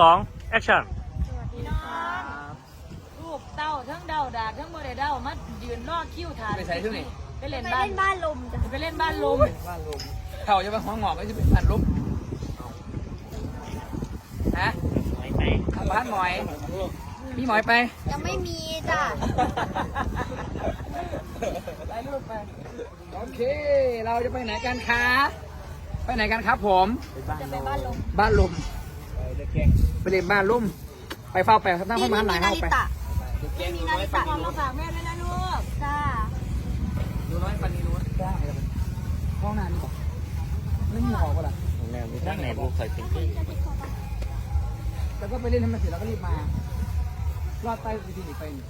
สองแอคชั่นพี่น้องลูกเต้าทั้งเดาดาทั้งโมเดเดามายืนรอคิวทานไปใส่ที่ไหนไปเล่นไปบ้านเล่นบ้านลมจ้ะไปเล่นบ้านลมบ้านลมเขาจะไปหัวงอกก็จะเป็นบ้านลมฮะบ้านหมอยพี่หมอยไป ยังไม่มีจ้ะไปลูกไปโอเค เราจะไปไหนกันคะไปไหนกันครับผมจะไปบ้านลมบ้านลมไปเล่นบ้านลมไปเฝ้าไปครับนั่งที่เข้ามานี่หลายมีนาเข้าริไปตะที่มีนาริตะเอามาฝากแม่ด้วยนะลูกจ้าดูน้อยปันนี้รู้ได้ห้องน้ำนี่บอกไม่มีหอก็ล่ะแม่มีท่านไหนบุกใส่ถึงที่แล้วก็ไปเล่นให้มันเสร็จแล้วก็รีบมา รอดใต้วิธีหนีไปนี่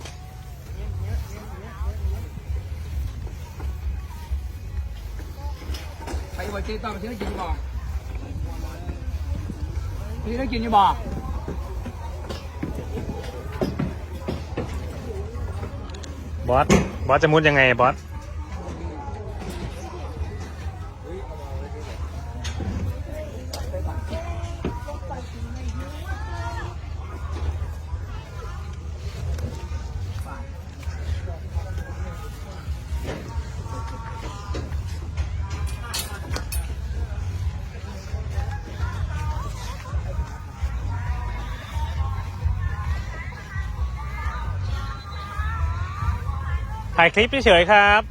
ไปบอจีต่อไปที่ได้กินบ่ที่ได้กินอยู่บ่ บอส บอสจะมุดยังไงบอส ถ่ายคลิปเฉยๆครับ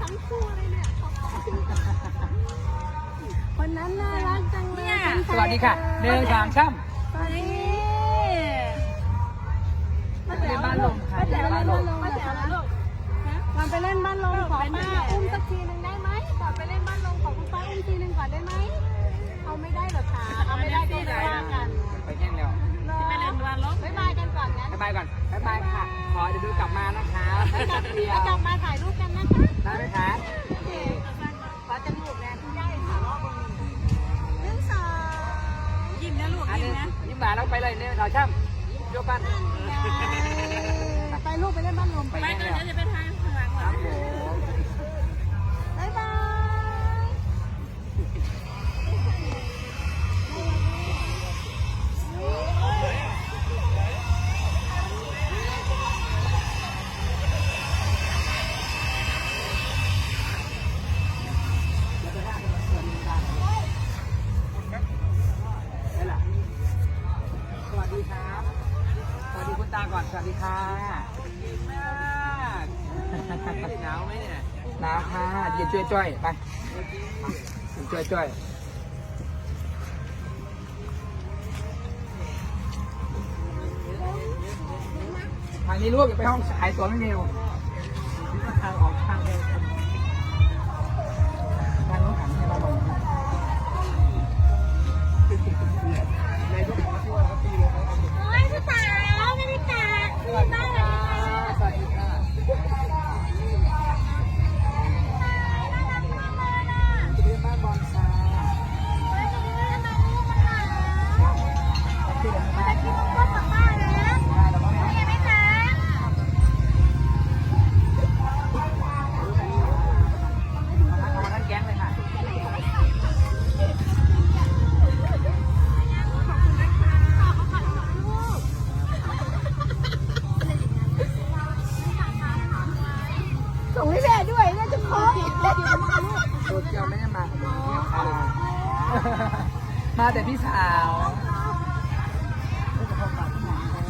ทั้งคู่เลยเนี่ยคนนั้นน่ารักจังเลยสวัสดีค่ะเดินทางช่สวัสดีำไปเล่นบ้านลมค่ะป้าแจ๋วบ้าเล่นนลบ้ามนลมป้าแจ๋วนะลูกมันไปเล่นบ้านลมขอป้าอุ้มสักทีหนึ่งได้ไหมก่อนไปเล่นบ้านลมขอคุณป้าอุ้มทีหนึ่งก่อนได้ไหม ไปลูกไปเล่นบ้านลมไปไปแย่งก่อนแล้วเดี๋ยวจะไปทางข้างหลังคก่อรันบผม ก่อนสวัสดีค่ะหนาวไหมเนี่ยหนาวค่ะเย็นจ้อยๆไปเย็นจ้อยๆทางนี้ลูกอย่าไปห้องขายตัวไม่เร็ว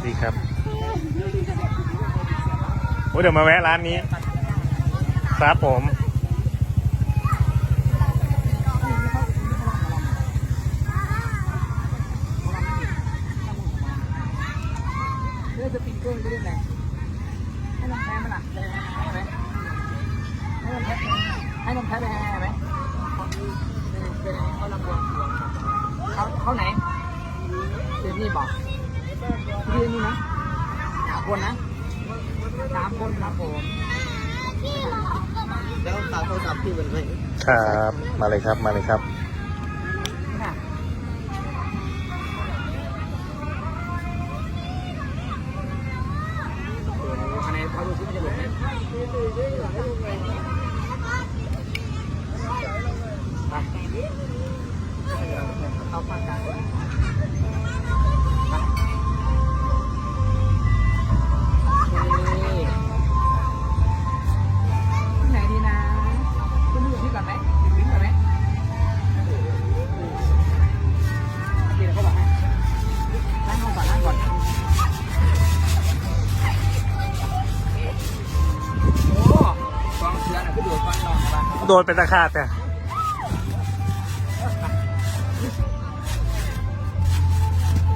ดีครับโอ้เดี๋ยวมาแวะร้านนี้ครับผมเรื่องสปริงเกอร์ก็เรื่องไหนให้น้องแพ้ไหมล่ะให้ไหมให้น้องแพ้ให้น้องแพ้ไปให้ไหมเป็นเขาลำบากเขาเขาไหน ตามโทรศัพท์พี่เป็นไงครับมาเลยครับมาเลยครับค่ะคะแนนเขาดูซิมันจะหลงไหม โดนเป็นตะขาดแต่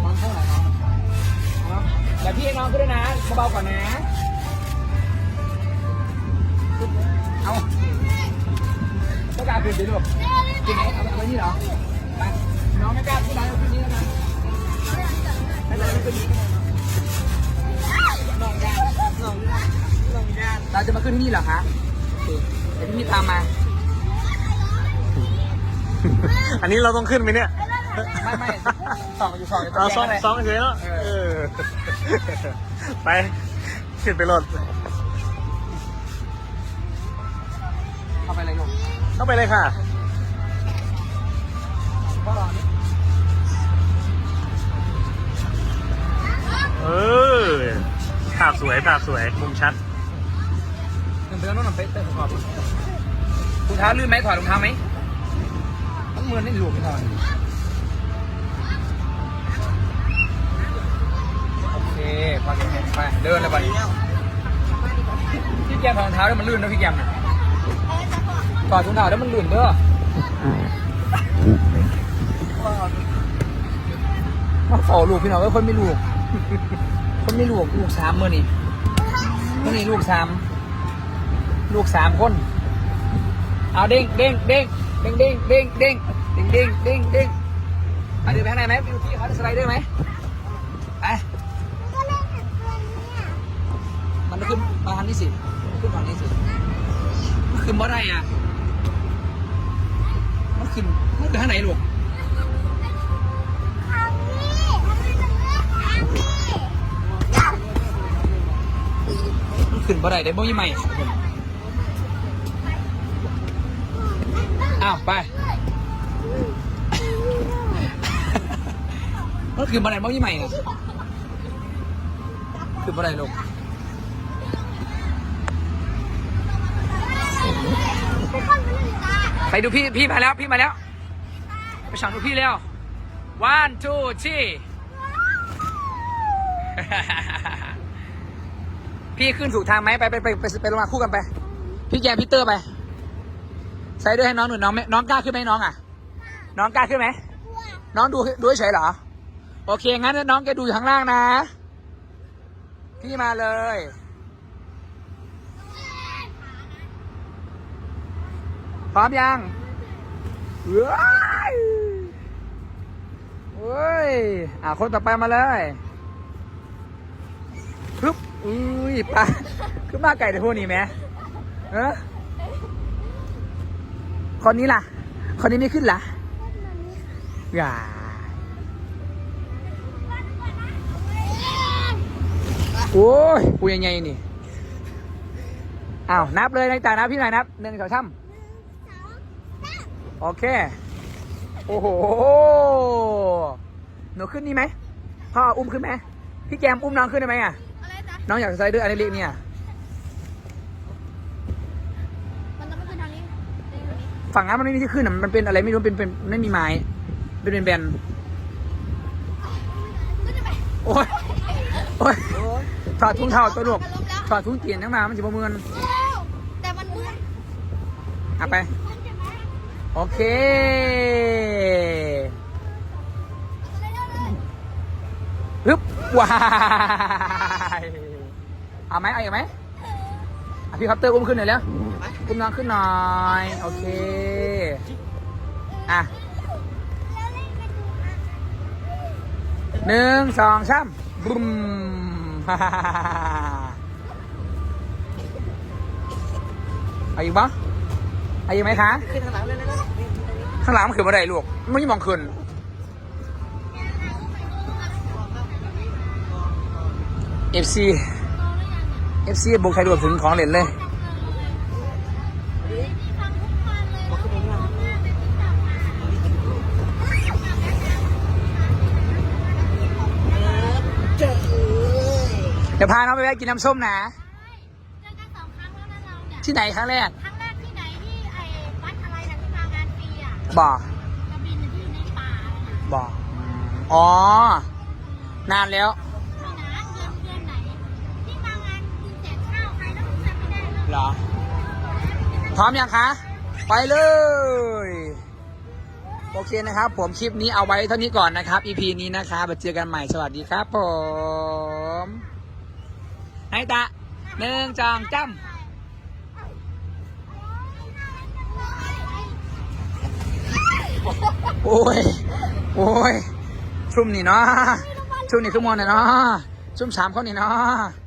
น้องเท่าไหร่น้องน้องเดี๋ยวพี่ให้น้องขึ้นด้วยนะเบาๆก่อนนะ เอาต้องการขึ้นไปดูขึ้นไหนเอาเอาไว้นี่เหรอไปน้องไม่กล้าขึ้นไหนเอาขึ้นนี้แล้วนะไม่เป็นไรไม่ขึ้นนี้น้องยานน้องน้องยานเราจะมาขึ้นที่นี่เหรอคะ โอเคเดี๋ยวพี่ตามมา อันนี้เราต้องขึ้นไหมเนี่ย ไม่ไม่ส่องอยู่ส่องอยู่ตรเอางซ้อมแยกซ้อมเฉยแล้วเอเอออ ไป ขึ้นไปรถเข้าไปเลยลูกเข้าไปเลยค่ะ พ่อรอนี่เออ ภาพสวย ภาพสวย มุมชัด หนึ่งไปแล้วโน่นหนึ่งไปเตะขอบ ถุงเท้าลื่นไหมถอดรองเท้าไหมต้องมือนี่หลวมไปหน่อยโอเคพอเก็บไปเดินเลยบัดนี้พี่แกมถอดรองเท้าแล้วมันลื่นนะพี่แกมน่ะถอดถุงเท้าแล้วมันลื่นเด้อมาขอลูกพี่น้องก็คนไม่ลูกคนไม่ลูกลูกสามมื่อนี่มื่อนี่ลูกสามลูกสามคน เอาเด้งเด้งเด้งเด้งเด้งเด้งเด้งเด้งเด้งเด้งเด้งเอาเดินไปข้างในไหมไปดูที่เขาจะสไลเดอร์ไหมไปมันขึ้นมาทางนี้สิขึ้นฝั่งนี้สิมันขึ้นบ่ได้อะมันขึ้นมันขึ้นทางไหนลูกมันขึ้นบ่ได้ได้บ่ยี่ใหม อ้าว ไปมันขึ้นบ่ได้บ่ยี่ใหม่อะขึ้นบ่ไดลูกไปดูพี่ พี่มาแล้ว พี่มาแล้ว ไปสั่งดูพี่แล้ว one two three พี่ขึ้นถูกทางไหมไปไปไปไปไปลงมาคู่กันไป พี่แกพี่เตอร์ไป ใส่ด้วยให้น้องหน่อยน้องไม่น้องกล้าขึ้นไหมน้องอะ น้องกล้าขึ้นไหมน้องดูดูเฉยๆเหรอ โอเค งั้นน้องแกดูอยู่ข้างล่างนะ พี่มาเลย พร้อมยังเว้ยเว้ย อะคนต่อไปมาเลยปึ๊บอุ้ยปลาขึ้นมาไก่แต่พวกนี้ไหมเออ คนนี้ล่ะ คนนี้ไม่ขึ้นล่ะอย่าโอ้ยปูยังไงนี่อ้าวนับเลยในตานับพี่หน่อยนับหนึ่งสองสามโอเค โอ้โห หนูขึ้นนี่ไหมพ่ออุ้มขึ้นไหมพี่แกมอุ้มน้องขึ้นได้ไหมอะ น้องอยากสไลเดอร์อันเล็กเนี่ย มันจะไม่ขึ้นทางนี้ทางนี้ ฝั่งนั้นมันไม่มีที่ขึ้นอะมันเป็นอะไรไม่รู้เป็นเป็นไม่มีไม้เป็นเป็นแบนขึ้นโอ้ยโอ้ยถอดถุงเท้าตัวลูกถอดถุงเตียนทั้งมามันจะประเมินแต่มันมืดอะไป โอเคฮึบว้ายเอาไหมเอาอีกไหม พี่คัปเตอร์อุ้มขึ้นหน่อยแล้วอุ้มน้องขึ้นหน่อย โอเค อะหนึ่งสองสามบุ้มฮ่าฮ่าฮ่าฮ่าเอาอีกปะเอาอีกไหมคะ ขึ้นข้างหลังเลยนะข้างหลังมันขึ้นมาได้ลูกไม่มองขึ้นเอฟซี FC FC บุกไทยด่วนถึงของเล่นเลยเดี๋ยวพาน้องไปแวะกินน้ำส้มนะ เจอกันสองครั้งแล้วนะเราเนี่ย ที่ไหนครั้งแรกครั้งแรกที่ไหนที่ไอ้วัดอะไรนะที่มางานฟรีอะบอกกระบินที่อยู่ในป่าเลยนะบอกอ๋อ นานแล้ว เหรอ พร้อมยังคะ ไปเลย โอเคนะครับ ผมคลิปนี้เอาไว้เท่านี้ก่อนนะครับ EP นี้นะครับมาเจอกันใหม่สวัสดีครับผมไอ้ตาหนึ่งจองจ้ำโอ้ย โอ้ย ชุ่มนี่เนาะ ชุ่มนี่คือมวนเนี่เนาะ ชุ่มสามเขานี่เนาะ